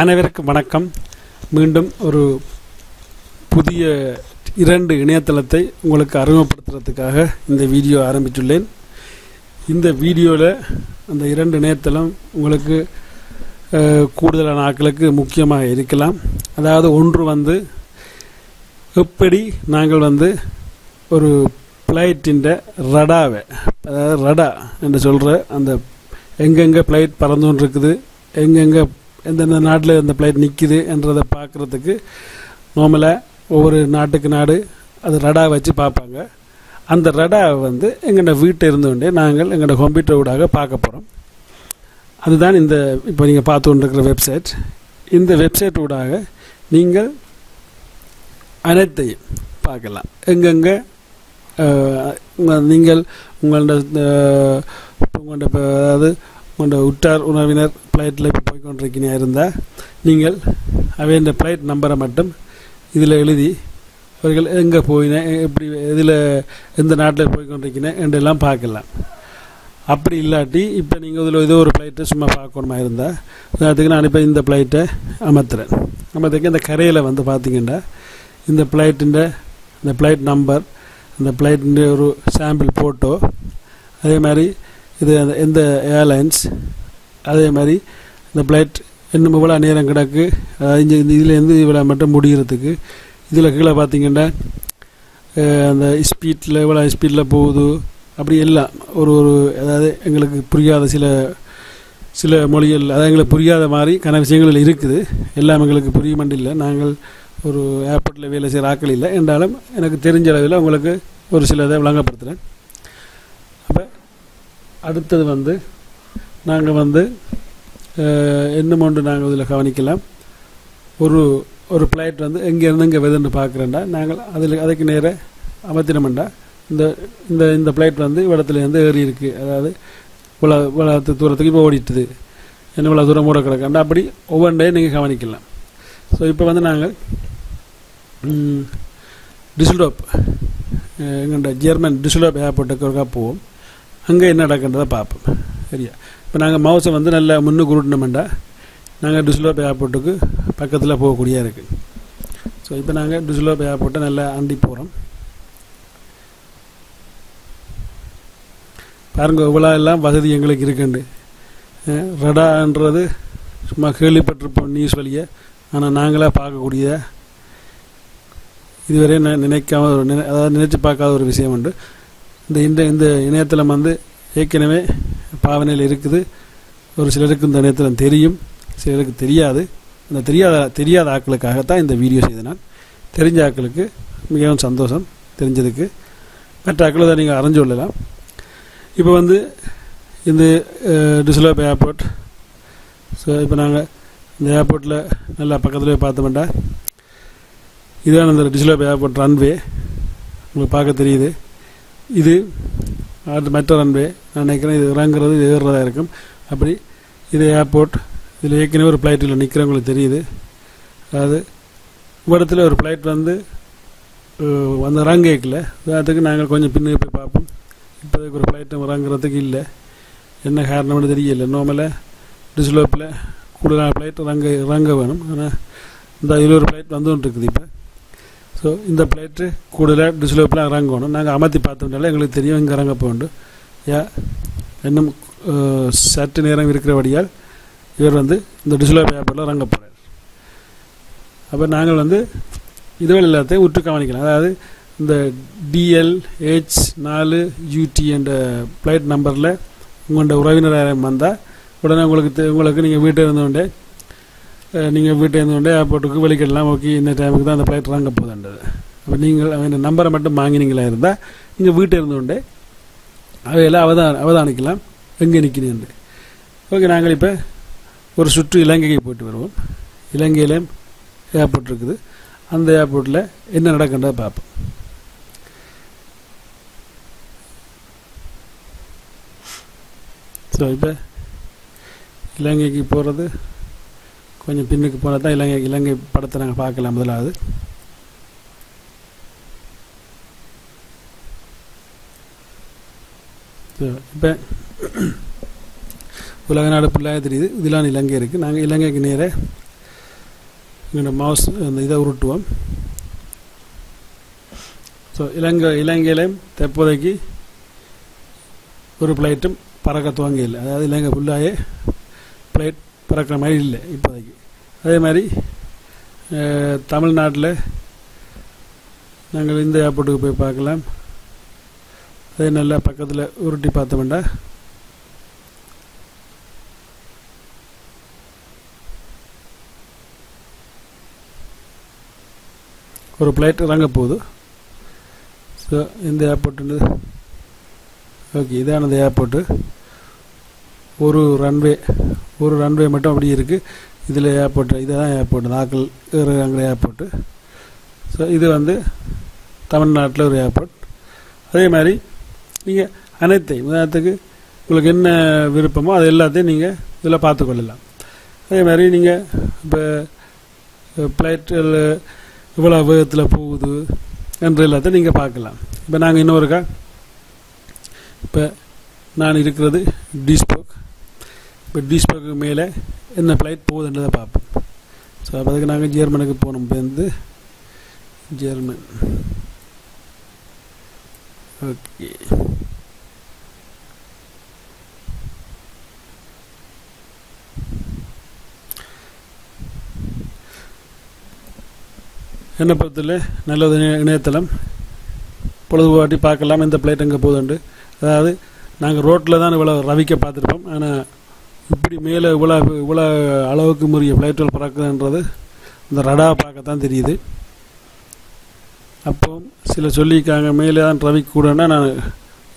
அனைவருக்கும் வணக்கம். மீண்டும் ஒரு புதிய இரண்டு இணையதளத்தை உங்களுக்கு அறிமுகப்படுத்துறதுக்காக இந்த வீடியோ ஆரம்பித்துள்ளேன். இந்த வீடியோவில் அந்த இரண்டு இணையதளம் உங்களுக்கு கூடுதலான ஆட்களுக்கு முக்கியமாக இருக்கலாம். அதாவது ஒன்று வந்து எப்படி நாங்கள் வந்து ஒரு ஃப்ளைட்டின் ரடாவை அதாவது ரடா என்று சொல்கிற அந்த எங்கெங்கே ஃப்ளைட் பறந்துன்னு இருக்குது எங்கெங்கே எந்தெந்த நாட்டில் இந்த ஃப்ளைட் நிற்கிது என்றதை பார்க்குறதுக்கு நார்மலாக ஒவ்வொரு நாட்டுக்கு நாடு அது ரடா வச்சு பார்ப்பாங்க. அந்த ரடாவை வந்து எங்களோட வீட்டை இருந்தோண்டே நாங்கள் எங்களோட கம்ப்யூட்டர் ஊடாக பார்க்க போகிறோம் அதுதான் இந்த இப்போ நீங்கள் பார்த்து கொண்டிருக்கிற வெப்சைட் இந்த வெப்சைட் ஊடாக நீங்கள் அனைத்தையும் பார்க்கலாம். எங்கெங்கே நீங்கள் உங்களோட உங்களோட இப்போ அதாவது உங்களோட உற்றார் உறவினர் ஃப்ளைட்டில் இப்போ போய்கொண்டிருக்கீங்க இருந்தால் நீங்கள் அவை இந்த ஃப்ளைட் நம்பரை மட்டும் இதில் எழுதி அவர்கள் எங்கே போயினேன் எப்படி இதில் எந்த நாட்டில் போய் என்றெல்லாம் பார்க்கலாம். அப்படி இல்லாட்டி இப்போ நீங்கள் இதில் ஏதோ ஒரு ஃப்ளைட்டை சும்மா பார்க்கணுமா இருந்தால் உதாரணத்துக்கு நான் இப்போ இந்த ஃப்ளைட்டை அமர்த்துறேன். அமர்த்துக்கு இந்த கரையில் வந்து பார்த்தீங்கன்னா இந்த ஃப்ளைட்டின் இந்த ஃப்ளைட் நம்பர் இந்த ஃப்ளைட்டின் ஒரு சாம்பிள் ஃபோட்டோ அதே மாதிரி இது அந்த எந்த ஏர்லைன்ஸ் அதே மாதிரி இந்த ஃப்ளைட் இன்னும் இவ்வளோ நேரம் கிடக்கு. இங்கே இந்த இதுலேருந்து இவ்வளோ மட்டும் முடிகிறதுக்கு இதில் கீழே பார்த்தீங்கன்னா அந்த ஸ்பீட்டில் இவ்வளோ ஸ்பீடில் போகுது. அப்படி எல்லாம் ஒரு ஒரு அதாவது எங்களுக்கு புரியாத சில சில மொழிகள் அதாவது எங்களுக்கு புரியாத மாதிரி கன விஷயங்கள் இருக்குது. எல்லாம் எங்களுக்கு புரிய இல்லை. நாங்கள் ஒரு ஏர்போர்ட்டில் வேலை செய்கிற ஆக்கள் இல்லை. என்றாலும் எனக்கு தெரிஞ்ச அளவில் உங்களுக்கு ஒரு சில இதை விளங்கப்படுத்துகிறேன் அப்போ அடுத்தது வந்து நாங்கள் வந்து அஹ், இன்னும் ஒன்று நாங்கள் இதில் கவனிக்கலாம். ஒரு ஒரு ஃப்ளைட் வந்து எங்கேருந்து இங்கே வெதுன்னு பார்க்குறேன்டா. நாங்கள் அதில் அதுக்கு நேராக அமர்த்தினோம்டா. இந்த இந்த இந்த ஃப்ளைட் வந்து இடத்துலேருந்து ஏறி இருக்குது அதாவது இவ்வளோ இவ்வளோ தூரத்துக்கு இப்போ ஓடிட்டுது. என்ன இவ்வளோ தூரம் ஓட கிடக்காண்டா. அப்படி ஒவ்வொன்றையும் நீங்கள் கவனிக்கலாம். ஸோ இப்போ வந்து நாங்கள் டிசுல்டோப் எங்கள்கிட்ட ஜெர்மன் டிசுல்டோப் ஏர்போர்ட்டுக்கு ஒருக்கா போவோம். அங்கே என்ன நடக்கின்றதை பார்ப்போம். சரியா? இப்போ நாங்கள் மவுசை வந்து நல்லா முன்னுக்கு உருட்டினோம்டா நாங்கள் டிசுலோப் ஏர்போர்ட்டுக்கு பக்கத்தில் போகக்கூடிய இருக்குது ஸோ இப்போ நாங்கள் டிசுலோப் ஏர்போர்ட்டை நல்லா அண்டி போகிறோம் பாருங்க இவ்வளோ எல்லாம் வசதி எங்களுக்கு இருக்குண்டு. அஹ், ரடான்றது சும்மா கேள்விப்பட்டிருப்போம் நியூஸ் வழியை ஆனால் நாங்களாக பார்க்கக்கூடிய இதுவரை நான் நினைக்காம ஒரு நினை அதாவது நினைச்சு பார்க்காத ஒரு விஷயம் உண்டு. இந்த இந்த இந்த இணையதளம் வந்து ஏற்கனவே பாவனையில் இருக்குது. ஒரு சிலருக்கு இந்த இணையதளம் தெரியும் சிலருக்கு தெரியாது. அந்த தெரியாத தெரியாத ஆக்களுக்காகத்தான் இந்த வீடியோ செய்த நான் தெரிஞ்ச ஆக்களுக்கு மிகவும் சந்தோஷம் தெரிஞ்சதுக்கு. மற்ற ஆக்களை தான் நீங்கள் அறிஞ்சு கொள்ளலாம். இப்போ வந்து இந்த டிசுலோப் ஏர்போர்ட். ஸோ இப்போ நாங்கள் இந்த ஏர்போர்ட்டில் நல்லா பக்கத்தில் போய் பார்த்தோம்டா. இதுதான் அந்த டிசுலோப் ஏர்போர்ட் ரன்வே. உங்களுக்கு பார்க்க தெரியுது. இது அடுத்து மற்ற ரன்வே நான் நினைக்கிறேன் இது இறங்குறது இது ஏறுறதாக இருக்கும். அப்படி இது ஏர்போர்ட் இதில் ஏற்கனவே ஒரு ஃப்ளைட்டில் நிற்கிறவங்களுக்கு தெரியுது. அதாவது இடத்துல ஒரு ஃப்ளைட் வந்து அஹ், வந்து இறங்கிக்கல. அதுக்கு நாங்கள் கொஞ்சம் பின்னே போய் பார்ப்போம். இப்போதைக்கு ஒரு ஃப்ளைட் இறங்குறதுக்கு இல்லை. என்ன காரணம்னு தெரியல. நார்மலாக டிஸ்லோப்பில் கூடுதலான ஃப்ளைட் இறங்க இறங்க வேணும். ஆனால் இந்த இதில் ஒரு ஃப்ளைட் வந்துகிட்டு இருக்குது இப்போ. ஸோ இந்த பிளேட்டு கூடுதலாக டிஸ்லோப்பில் இறங்கணும். நாங்கள் அமர்த்தி பார்த்தோம்னால எங்களுக்கு தெரியும் இங்கே இறங்க போகணும் ஏ இன்னும் சற்று நேரம் இருக்கிறபடியால் இவர் வந்து இந்த டிஸ்லோ பேப்பரில் இறங்க போகிறார் அப்போ நாங்கள் வந்து இதுவரை எல்லாத்தையும் உற்று கவனிக்கலாம். அதாவது இந்த டிஎல்ஹெச் நாலு யூடி என்ற பிளைட் நம்பரில் உங்களோட உறவினர் வந்தால் உடனே உங்களுக்கு தெ- உங்களுக்கு நீங்கள் வீட்டில் இருந்தோண்டே நீங்கள் வீட்டில் இருந்தோண்டே ஏர்போர்ட்டுக்கு வெளிக்கிடலாம் ஓகே இந்த டைமுக்கு தான் அந்த ஃப்ளைட் இறங்க போகுதுன்றது. அப்போ நீங்கள் அவன் நம்பரை மட்டும் வாங்கினீங்களா இருந்தால் நீங்கள் வீட்டில் இருந்தோண்டே அவையெல்லாம் அவதான் அவதானிக்கலாம். எங்கே நிற்கிறேன் ஓகே நாங்கள் இப்போ ஒரு சுற்று இலங்கைக்கு போயிட்டு வருவோம். இலங்கையில் ஏர்போர்ட் இருக்குது. அந்த ஏர்போர்ட்டில் என்ன நடக்கின்றதை பார்ப்போம். ஸோ இப்போ இலங்கைக்கு போகிறது கொஞ்சம் பின்னுக்கு போனால் தான் இலங்கை இலங்கை படத்தை நாங்கள் பார்க்கலாம் முதலாவது. ஸோ இப்போ உலக நாடு ஃபுல்லாக தெரியுது. இதெல்லாம் இலங்கை இருக்குது நாங்கள் இலங்கைக்கு நேராக எங்களோட மவுஸ் அந்த இதை உருட்டுவோம். ஸோ இலங்கை இலங்கையிலையும் தற்போதைக்கு ஒரு பிளைட்டும் பறக்க துவங்க இல்லை அதாவது இலங்கை ஃபுல்லாகவே ஃப்ளைட் பிறக்கிற மாதிரி இல்லை இப்போதைக்கு. அதே மாதிரி தமிழ்நாட்டில் நாங்கள் இந்த ஏர்போர்ட்டுக்கு போய் பார்க்கலாம். அதே நல்லா பக்கத்தில் உருட்டி பார்த்தோம்னா ஒரு ஃப்ளைட் இறங்க போகுது. ஸோ இந்த ஏர்போர்ட்டு ஓகே இதான இந்த ஏர்போர்ட்டு ஒரு ரன்வே ஒரு ரன்வே மட்டும் அப்படி இருக்குது இதில் ஏர்போர்ட்டு இதுதான் ஏர்போர்ட் நாக்கள் அங்கே ஏர்போர்ட்டு ஸோ இது வந்து தமிழ்நாட்டில் ஒரு ஏர்போர்ட் அதே மாதிரி நீங்கள் அனைத்தையும் உதாரணத்துக்கு உங்களுக்கு என்ன விருப்பமோ அது எல்லாத்தையும் நீங்கள் இதில் பார்த்துக்கொள்ளலாம் அதே மாதிரி நீங்கள் இப்போ ஃப்ளைட்டில் இவ்வளோ வேகத்தில் போகுது என்ற எல்லாத்தையும் நீங்கள் பார்க்கலாம். இப்போ நாங்கள் இன்னொருக்கா இப்போ நான் இருக்கிறது டிஸ்போக் இப்போ மேலே என்ன ஃப்ளைட் போகுதுன்றதை பார்ப்போம் ஸோ அப்போ அதுக்கு நாங்கள் ஜெர்மனுக்கு போனோம். வந்து ஜெர்மன் ஓகே என்னை பொறுத்தல நல்ல ஒரு இணையதளம். பொழுதுபாட்டி பார்க்கலாம். இந்த பிளேட் எங்கே போகுதுண்டு அதாவது நாங்கள் ரோட்டில் தான் இவ்வளோ ரவிக்க பார்த்துருப்போம். ஆனால் இப்படி மேலே இவ்வளோ இவ்வளோ அளவுக்கு முறிய ஃப்ளைட்டுகள் பறக்குதுன்றது இந்த ரடா பார்க்கத்தான் தெரியுது. அப்போ சில சொல்லியிருக்காங்க மேலே தான் ரவிக்க கூடன்னா நான்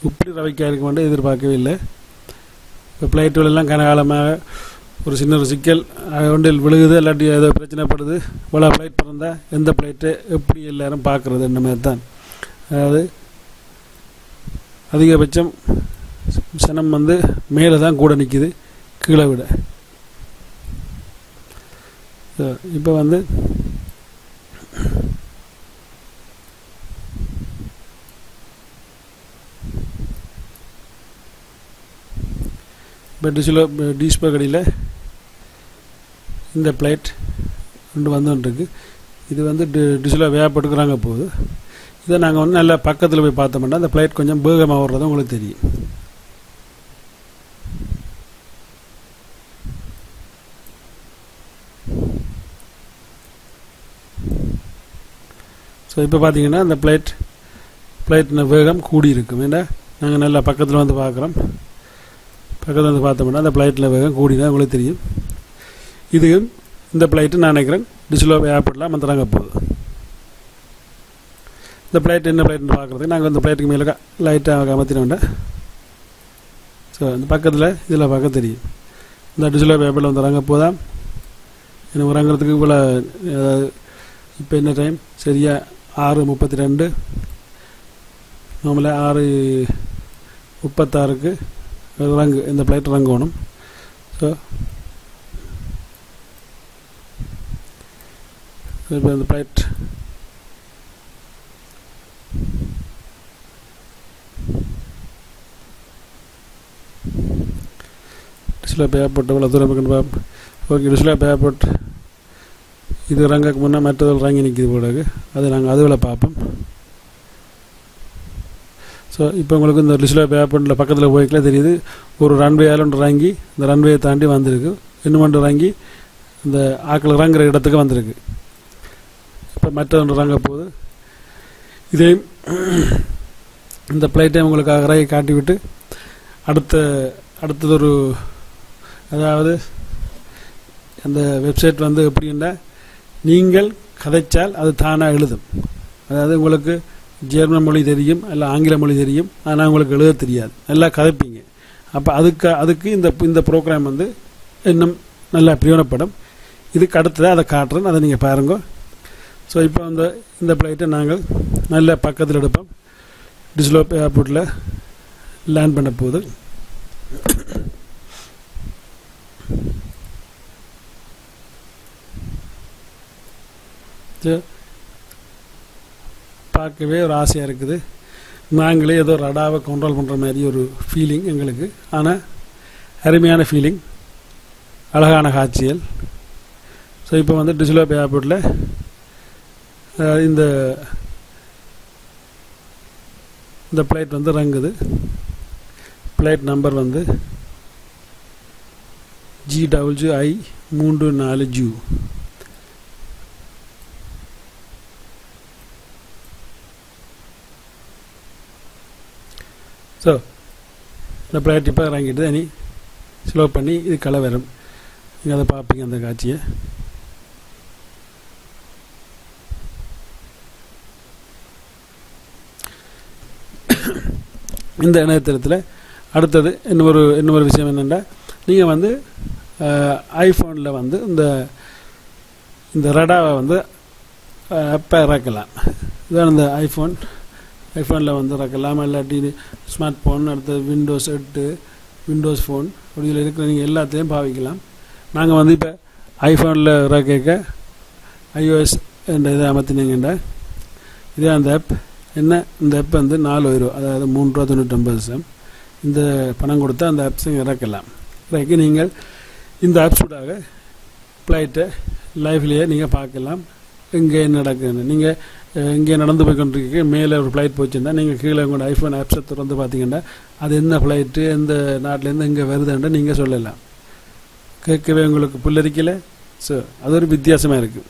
இப்படி ரவிக்காக இருக்க மாட்டேன் எதிர்பார்க்கவே இல்லை இப்போ ஃப்ளைட்டுகள் எல்லாம் கனகாலமாக ஒரு சின்ன ஒரு சிக்கல் ஒன்றில் விழுகுது இல்லாட்டி ஏதோ பிரச்சனைப்படுது இவ்வளோ ஃப்ளைட் பிறந்தால் எந்த ஃப்ளைட்டு எப்படி எல்லாரும் பார்க்குறது என்ன மாதிரி தான் அதாவது அதிகபட்சம் சனம் வந்து மேலே தான் கூட நிற்கிது. கீழே விட. இப்போ வந்து இப்போ டிசிலோ டீஸ்போ கடையில் இந்த பிளேட் ரெண்டு வந்துட்டுருக்கு. இது வந்து டி டிசிலோ வேகப்பட்டுக்கிறாங்க போகுது இதை நாங்கள் வந்து நல்லா பக்கத்தில் போய் பார்த்தோம்னா அந்த பிளேட் கொஞ்சம் வேகமாக ஓடுறது உங்களுக்கு தெரியும். ஸோ இப்போ பார்த்தீங்கன்னா அந்த பிளேட் பிளேட்டின் வேகம் கூடி இருக்கும் ஏன்னா நாங்கள் நல்லா பக்கத்தில் வந்து பார்க்குறோம் பக்கத்தில் வந்து பார்த்தோம்னா அந்த ஃப்ளைட்டில் வேகம் கூடி தான் உங்களுக்கு தெரியும். இது இந்த பிளைட்டு நான் நினைக்கிறேன் டிஜிலோ ஏர்போர்ட்டில் மந்திராங்க போகுது. இந்த பிளைட் என்ன பிளைட்னு பார்க்குறதுக்கு நாங்கள் இந்த பிளைட்டுக்கு மேலே லைட்டாக அமர்த்தினோண்ட ஸோ இந்த பக்கத்தில் இதில் பார்க்க தெரியும். இந்த டிஜிலோ ஏர்போர்ட்டில் வந்துடுறாங்க போதான் எனக்கு உறங்குறதுக்கு இவ்வளோ இப்போ என்ன டைம் சரியாக ஆறு முப்பத்தி ரெண்டு நார்மலாக ஆறு முப்பத்தாறுக்கு ரங்கு இந்த ஃப்ளைட் இறங்கணும் ஸோ இப்போ இந்த ஃப்ளைட் டிஸ்லாப் ஏர்போர்ட் எவ்வளோ தூரம் இருக்குன்னு பார்ப்போம் ஓகே டிஸ்லாப் ஏர்போர்ட் இது இறங்கக்கு முன்னே மற்றதில் இறங்கி நிற்கிது போடாது அது நாங்கள் அதுவில் பார்ப்போம். ஸோ இப்போ உங்களுக்கு இந்த லிஸ்டில் ஏர்போர்ட்டில் பக்கத்தில் போய்க்கல தெரியுது. ஒரு ரன்வே ஒன்று இறங்கி இந்த ரன்வேயை தாண்டி வந்திருக்கு. இன்னும் ஒன்று இறங்கி இந்த ஆக்கள் இறங்குற இடத்துக்கு வந்திருக்கு. இப்போ மற்ற ஒன்று இறங்க போகுது. இதையும் இந்த ஃப்ளைட்டை உங்களுக்காக இறங்கி காட்டிவிட்டு அடுத்த அடுத்தது ஒரு அதாவது அந்த வெப்சைட் வந்து எப்படின்னா நீங்கள் கதைச்சால் அது தானாக எழுதும். அதாவது உங்களுக்கு ஜெர்மன் மொழி தெரியும் இல்லை ஆங்கில மொழி தெரியும் ஆனால் உங்களுக்கு எழுத தெரியாது. நல்லா கதைப்பீங்க. அப்போ அதுக்கு அதுக்கு இந்த இந்த ப்ரோக்ராம் வந்து இன்னும் நல்லா பிரயோஜனப்படும் இதுக்கு அடுத்ததாக அதை காட்டுறேன். அதை நீங்கள் பாருங்க. ஸோ இப்போ அந்த இந்த ஃப்ளைட்டை நாங்கள் நல்ல பக்கத்தில் எடுப்போம். டிஸ்லோப் ஏர்போர்ட்டில் லேண்ட் பண்ண போகுது. பார்க்கவே ஒரு ஆசையாக இருக்குது. நாங்களே ஏதோ ரடாவை கண்ட்ரோல் பண்ணுற மாதிரி ஒரு ஃபீலிங் எங்களுக்கு. ஆனால் அருமையான ஃபீலிங் அழகான காட்சிகள். ஸோ இப்போ வந்து டிஜிலோப் ஏர்போர்ட்டில் இந்த இந்த ஃப்ளைட் வந்து இறங்குது. ஃப்ளைட் நம்பர் வந்து ஜி டபுள்யூ ஐ மூன்று நாலு ஜூ ஸோ இந்த ஃப்ளைட் இறங்கிட்டு தனி ஸ்லோ பண்ணி இது களை வரும் நீங்கள் அதை பார்ப்பீங்க அந்த காட்சியை. இந்த இணையதளத்தில் அடுத்தது இன்னொரு இன்னொரு விஷயம் என்னென்னா நீங்கள் வந்து ஐஃபோனில் வந்து இந்த இந்த ரடாவை வந்து அப்போ இறக்கலாம். இதான் இந்த ஐஃபோன் ஐஃபோனில் வந்து இறக்கலாம் இல்லாட்டி ஸ்மார்ட் ஃபோன் அடுத்து விண்டோஸ் எட்டு விண்டோஸ் ஃபோன் அப்படியில் இருக்கிற நீங்கள் எல்லாத்தையும் பாவிக்கலாம். நாங்கள் வந்து இப்போ ஐஃபோனில் கேட்க ஐஓஎஸ் என்ற இதை அமர்த்தினீங்கன்ற இதே அந்த ஆப் என்ன? இந்த ஆப் வந்து நாலு ரூபா அதாவது மூணு ரூபா தொண்ணூற்றொம்பது சம் இந்த பணம் கொடுத்தா அந்த ஆப்ஸையும் இறக்கலாம். இறக்கி நீங்கள் இந்த ஆப்ஸூடாக ஃப்ளைட்டை லைஃப்லேயே நீங்கள் பார்க்கலாம். இங்கே என்ன நடக்குதுன்னு. நீங்கள் இங்கே நடந்து போய் மேலே ஒரு ஃப்ளைட் போச்சுருந்தா நீங்கள் கீழே உங்களோட ஐஃபோன் ஆப்ஸை திறந்து பார்த்தீங்கன்னா அது என்ன ஃப்ளைட்டு எந்த நாட்டிலேருந்து இங்கே வருதுன்ற நீங்கள் சொல்லலாம். கேட்கவே உங்களுக்கு புல்லரிக்கல? ஸோ அது ஒரு வித்தியாசமாக இருக்குது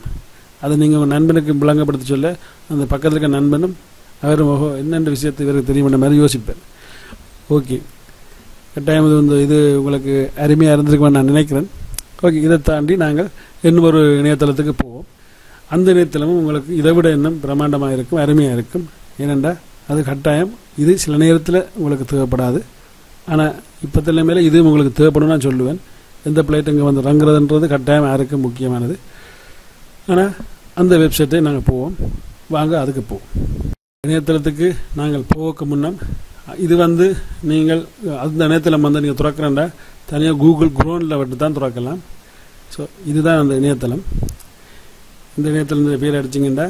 அதை நீங்கள் உங்கள் நண்பனுக்கு விளங்கப்படுத்த சொல்ல அந்த பக்கத்தில் இருக்க நண்பனும் அவரும் ஓஹோ என்னென்ற விஷயத்தை இவருக்கு தெரியுமென்ற மாதிரி யோசிப்பேன். ஓகே கட்டாயம் இது வந்து இது உங்களுக்கு அருமையாக இருந்திருக்குமே நான் நினைக்கிறேன். ஓகே இதை தாண்டி நாங்கள் இன்னும் ஒரு இணையதளத்துக்கு போவோம். அந்த நேரத்திலும் உங்களுக்கு இதை விட இன்னும் பிரம்மாண்டமாக இருக்கும் அருமையாக இருக்கும். ஏனென்றால் அது கட்டாயம். இது சில நேரத்தில் உங்களுக்கு தேவைப்படாது. ஆனால் இப்போ தலைமையில் இது உங்களுக்கு தேவைப்படும் நான் சொல்லுவேன். எந்த ஃப்ளைட் இங்கே வந்து இறங்குறதுன்றது கட்டாயம் யாருக்கும் முக்கியமானது. ஆனால் அந்த வெப்சைட்டை நாங்கள் போவோம். வாங்க அதுக்கு போவோம். இணையதளத்துக்கு நாங்கள் போவக்கு முன்னம் இது வந்து நீங்கள் அந்த இணையதளம் வந்து நீங்கள் திறக்கிறேன்டா தனியாக கூகுள் குரோனில் விட்டு தான் திறக்கலாம். ஸோ இதுதான் அந்த இணையதளம் இந்த நேரத்தில் இருந்து பேர் அடிச்சிங்கன்னா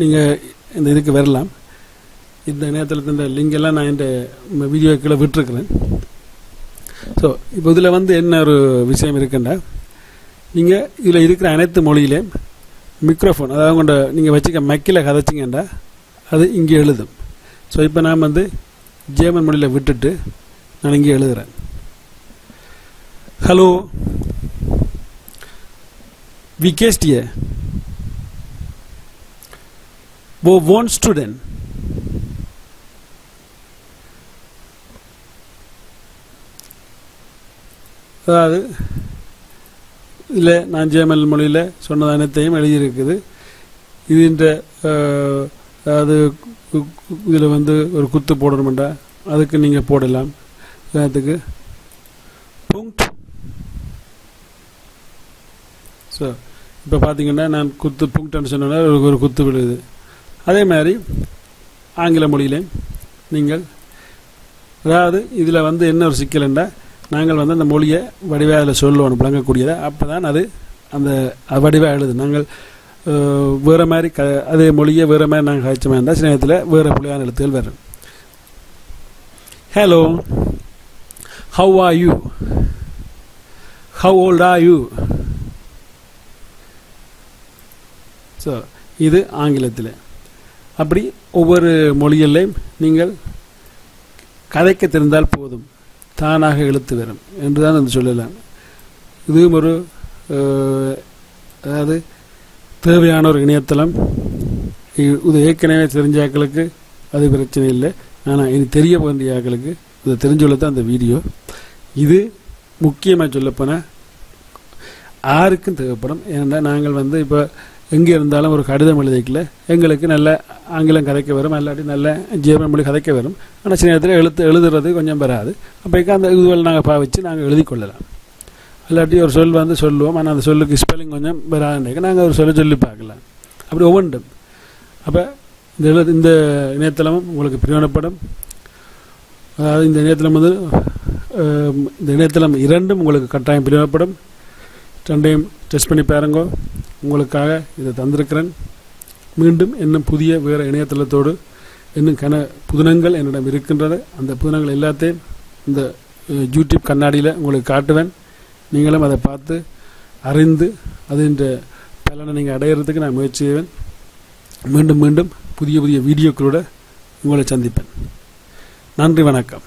நீங்கள் இந்த இதுக்கு வரலாம். இந்த நேரத்தில் லிங்க் எல்லாம் நான் இந்த வீடியோ கீழே விட்டுருக்குறேன். ஸோ இப்போ இதில் வந்து என்ன ஒரு விஷயம் இருக்குண்டா நீங்கள் இதில் இருக்கிற அனைத்து மொழியிலையும் மிக்ரோஃபோன் அதாவது கொண்ட நீங்கள் வச்சுக்க மக்கில் கதைச்சிங்கண்டா அது இங்கே எழுதும். ஸோ இப்போ நான் வந்து ஜேர்மன் மொழியில் விட்டுட்டு நான் இங்கே எழுதுகிறேன் hello Wie geht's dir? Wo wohnst அதாவது இதில் நான் ஜேமல் மொழியில் சொன்னது அனைத்தையும் எழுதியிருக்குது. இதுன்ற அதாவது இதில் வந்து ஒரு குத்து போடணுமெண்டா? அதுக்கு நீங்கள் போடலாம். அதுக்கு புங்க்ட் ஸோ இப்போ பார்த்தீங்கன்னா நான் குத்து புங்க்டன்னு சொன்னோன்னா ஒரு குத்து விழுது. அதே மாதிரி ஆங்கில மொழியில் நீங்கள் அதாவது இதில் வந்து என்ன ஒரு சிக்கல்ண்டா நாங்கள் வந்து அந்த மொழியை வடிவாக அதில் சொல்லணும் விளங்கக்கூடியதை? அப்போ தான் அது அந்த வடிவாக எழுது. நாங்கள் வேறு மாதிரி க அதே மொழியை வேறு மாதிரி நாங்கள் காய்ச்சமாக இருந்தால் சில நேரத்தில் வேறு புள்ளியான எழுத்துகள் வரும். Hello how are you how old are you so இது ஆங்கிலத்தில். அப்படி ஒவ்வொரு மொழியிலையும் நீங்கள் கதைக்க தெரிந்தால் போதும் தானாக எழுத்து வரும் என்று தான் வந்து சொல்லலாம் இதுவும் ஒரு அதாவது தேவையான ஒரு இணையதளம். இது ஏற்கனவே தெரிஞ்ச ஆக்களுக்கு அது பிரச்சனை இல்லை. ஆனால் இது தெரிய வேண்டிய ஆக்களுக்கு இதை தெரிஞ்சுள்ள தான் அந்த வீடியோ. இது முக்கியமாக சொல்லப்போனால் யாருக்கும் தேவைப்படும். ஏன்னா நாங்கள் வந்து இப்போ எங்கே இருந்தாலும் ஒரு கடிதம் எழுதிக்கல. எங்களுக்கு நல்ல ஆங்கிலம் கதைக்க வரும் இல்லாட்டி நல்ல ஜெர்மன் மொழி கதைக்க வரும். ஆனால் சில நேரத்தில் எழுத்து எழுதுறது கொஞ்சம் வராது. அப்போக்கா அந்த இதுவரை நாங்கள் பாவிச்சு நாங்கள் எழுதி கொள்ளலாம். இல்லாட்டி ஒரு சொல் வந்து சொல்லுவோம் ஆனால் அந்த சொல்லுக்கு ஸ்பெல்லிங் கொஞ்சம் வராதுன்னு நாங்கள் ஒரு சொல்ல சொல்லி பார்க்கலாம். அப்படி ஒவ்வொன்றும். அப்போ இந்த எழுது இந்த இணையதளமும் உங்களுக்கு பிரயோஜனப்படும் அதாவது இந்த இணையதளம் வந்து இந்த இணையதளம் இரண்டும் உங்களுக்கு கட்டாயம் பிரயோஜனப்படும் ரெண்டையும் டெஸ்ட் பண்ணி பாருங்கோ. உங்களுக்காக இதை தந்திருக்கிறேன். மீண்டும் இன்னும் புதிய வேறு இணையதளத்தோடு இன்னும் கன புதினங்கள் என்னிடம் இருக்கின்றது அந்த புதினங்கள் எல்லாத்தையும் இந்த யூடியூப் கண்ணாடியில் உங்களுக்கு காட்டுவேன். நீங்களும் அதை பார்த்து அறிந்து அதின் பலனை நீங்கள் அடையிறதுக்கு நான் முயற்சி செய்வேன். மீண்டும் மீண்டும் புதிய புதிய வீடியோக்களோட உங்களை சந்திப்பேன். நன்றி வணக்கம்.